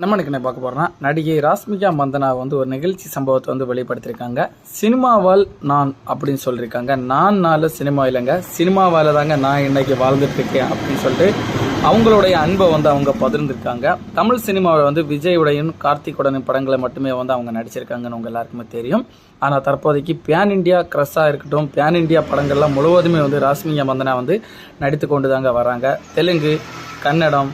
நம்ம என்ன பார்க்க போகிறோம்னா நடிகை ராஸ்மிகா மந்தனா வந்து ஒரு நிகழ்ச்சி சம்பவத்தை வந்து வெளிப்படுத்தியிருக்காங்க. சினிமாவால் நான் அப்படின்னு சொல்லியிருக்காங்க. நான் நாள் சினிமா இல்லைங்க. சினிமாவால் தாங்க நான் இன்னைக்கு வாழ்ந்துட்டுருக்கேன் அப்படின்னு சொல்லிட்டு அவங்களுடைய அன்பை வந்து அவங்க பதிர்ந்துருக்காங்க தமிழ் சினிமாவில் வந்து விஜயுடையும் கார்த்திகுடனின் படங்களை மட்டுமே வந்து அவங்க நடிச்சிருக்காங்கன்னு உங்கள் எல்லாருக்குமே தெரியும். ஆனால் தற்போதைக்கு பேன் இண்டியா க்ரஸ்ஸாக இருக்கட்டும் பேன் இண்டியா படங்கள்லாம் முழுவதுமே வந்து ராஸ்மிகா மந்தனா வந்து நடித்து கொண்டு தாங்க வராங்க. தெலுங்கு கன்னடம்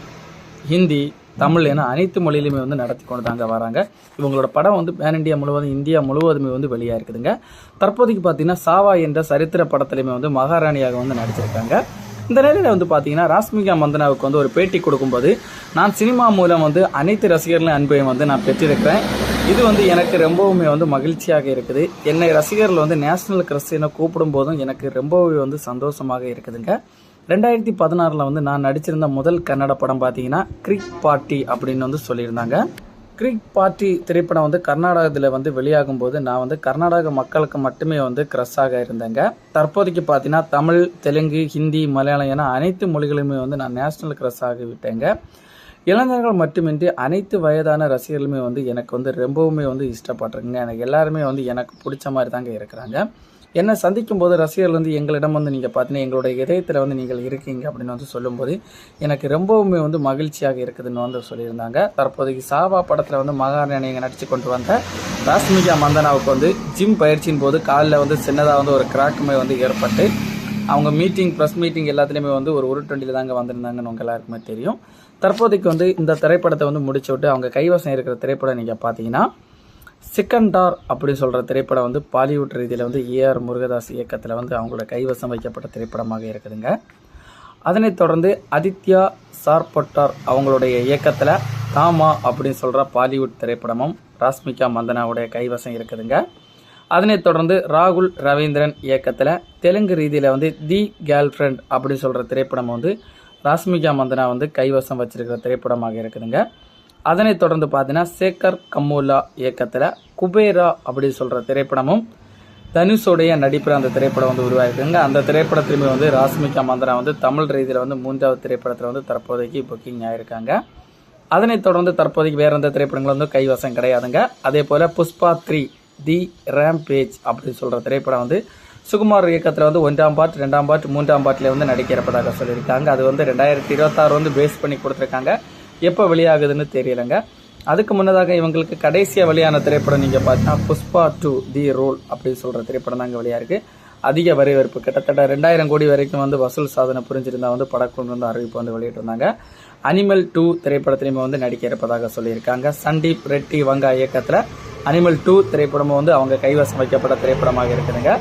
ஹிந்தி தமிழ் என அனைத்து மொழியிலுமே வந்து நடத்தி கொண்டு தாங்க வராங்க. இவங்களோட படம் வந்து பேன் இந்தியா முழுவதும் இந்தியா முழுவதுமே வந்து வெளியாக இருக்குதுங்க தற்போதைக்கு பார்த்தீங்கன்னா சாவா என்ற சரித்திர படத்துலையுமே வந்து மகாராணியாக வந்து நடிச்சிருக்காங்க. இந்த நிலையில் வந்து பார்த்தீங்கன்னா ராஸ்மிகா மந்தனாவுக்கு வந்து ஒரு பேட்டி கொடுக்கும்போது நான் சினிமா மூலம் வந்து அனைத்து ரசிகர்களின் அன்பையும் வந்து நான் பெற்றிருக்கிறேன். இது வந்து எனக்கு ரொம்பவுமே வந்து மகிழ்ச்சியாக இருக்குது. என்னை ரசிகர்கள் வந்து நேஷனல் கிரஸ்டினை கூப்பிடும் போதும் எனக்கு ரொம்பவே வந்து சந்தோஷமாக இருக்குதுங்க. ரெண்டாயிரத்தி பதினாறில் வந்து நான் நடிச்சிருந்த முதல் கன்னட படம் பார்த்தீங்கன்னா கிரிக் பார்ட்டி அப்படின்னு வந்து சொல்லியிருந்தாங்க. கிரிக் பார்ட்டி திரைப்படம் வந்து கர்நாடகத்தில் வந்து வெளியாகும் போது நான் வந்து கர்நாடக மக்களுக்கு மட்டுமே வந்து ஆக இருந்தேங்க. தற்போதைக்கு பார்த்தீங்கன்னா தமிழ் தெலுங்கு ஹிந்தி மலையாளம் என அனைத்து மொழிகளுமே வந்து நான் நேஷனல் க்ரஷ் ஆகி விட்டேங்க. இளைஞர்கள் மட்டுமின்றி அனைத்து வயதான ரசிகர்களுமே வந்து எனக்கு வந்து ரொம்பவுமே வந்து இஷ்டப்பட்டிருக்குங்க. எனக்கு எல்லாருமே வந்து எனக்கு பிடிச்ச மாதிரி தாங்க இருக்கிறாங்க. என்னை சந்திக்கும் போது ரசிகர்கள் வந்து எங்களிடம் வந்து நீங்கள் பார்த்தீங்கன்னா எங்களுடைய இதயத்தில் வந்து நீங்கள் இருக்கீங்க அப்படின்னு வந்து சொல்லும்போது எனக்கு ரொம்பவுமே வந்து மகிழ்ச்சியாக இருக்குதுன்னு வந்து சொல்லியிருந்தாங்க. தற்போதைக்கு சாவா படத்தில் வந்து மகாராணியை நடித்து கொண்டு வந்த ராஸ்மிகா மந்தனாவுக்கு வந்து ஜிம் பயிற்சியின் போது காலில் வந்து சின்னதாக வந்து ஒரு கிராக்குமே வந்து ஏற்பட்டு அவங்க மீட்டிங் ப்ரெஸ் மீட்டிங் எல்லாத்துலேயுமே வந்து ஒரு உருட்டண்டியில் தாங்க வந்திருந்தாங்கன்னு உங்கள் எல்லாருக்குமே தெரியும். தற்போதைக்கு வந்து இந்த திரைப்படத்தை வந்து முடிச்சு விட்டு அவங்க கைவசம் இருக்கிற திரைப்படம் நீங்கள் பார்த்தீங்கன்னா சிக்கண்டார் அப்படின்னு சொல்கிற திரைப்படம் வந்து பாலிவுட் ரீதியில் வந்து ஏஆர் முருகதாஸ் இயக்கத்தில் வந்து அவங்களோட கைவசம் வைக்கப்பட்ட திரைப்படமாக இருக்குதுங்க. அதனைத் தொடர்ந்து ஆதித்யா சார்பட்டார் அவங்களுடைய இயக்கத்தில் தாமா அப்படின்னு சொல்கிற பாலிவுட் திரைப்படமும் ராஸ்மிகா மந்தனாவுடைய கைவசம் இருக்குதுங்க. அதனைத் தொடர்ந்து ராகுல் ரவீந்திரன் இயக்கத்தில் தெலுங்கு ரீதியில் வந்து தி கேர்ள் ஃப்ரெண்ட் அப்படின்னு சொல்கிற திரைப்படம் வந்து ராஸ்மிகா மந்தனா வந்து கைவசம் வச்சிருக்கிற திரைப்படமாக இருக்குதுங்க. அதனைத் தொடர்ந்து பார்த்தீங்கன்னா சேகர் கம்மோலா இயக்கத்தில் குபேரா அப்படின்னு சொல்கிற திரைப்படமும் தனுஷோடைய நடிப்பில் அந்த திரைப்படம் வந்து உருவாகிருக்குங்க. அந்த திரைப்படத்திலுமே வந்து ராஸ்மிகா மந்திரா வந்து தமிழ் ரீதியில் வந்து மூன்றாவது திரைப்படத்தில் வந்து தற்போதைக்கு புக்கிங் ஆகியிருக்காங்க அதனைத் தொடர்ந்து தற்போதைக்கு வேற எந்த திரைப்படங்களும் வந்து கைவசம் கிடையாதுங்க. அதே போல் புஷ்பா த்ரீ தி ரேம்பேஜ் அப்படின்னு சொல்கிற திரைப்படம் வந்து சுகுமார் இயக்கத்தில் வந்து ஒன்றாம் பார்ட் ரெண்டாம் பார்ட் மூன்றாம் பார்ட்டில் வந்து நடிக்கிறப்பதாக சொல்லியிருக்காங்க. அது வந்து ரெண்டாயிரத்தி இருபத்தாறு வந்து பேஸ் பண்ணி கொடுத்துருக்காங்க. எப்போ வெளியாகுதுன்னு தெரியலைங்க. அதுக்கு முன்னதாக இவங்களுக்கு கடைசியாக வெளியான திரைப்படம் நீங்கள் பார்த்தீங்கன்னா புஷ்பா டூ தி ரோல் அப்படின்னு சொல்கிற திரைப்படம் தாங்க வெளியாக இருக்குது அதிக வரவேற்பு. கிட்டத்தட்ட ரெண்டாயிரம் கோடி வரைக்கும் வந்து வசூல் சாதனை புரிஞ்சிருந்தா வந்து படக்குழு வந்து அறிவிப்பு வந்து வெளியிட்டிருந்தாங்க. அனிமல் டூ திரைப்படத்திலையுமே வந்து நடிக்க இருப்பதாக சொல்லியிருக்காங்க. சண்டீப் ரெட்டி வங்கா இயக்கத்தில் அனிமல் டூ திரைப்படமும் வந்து அவங்க கைவசம் வைக்கப்பட்ட திரைப்படமாக இருக்குதுங்க.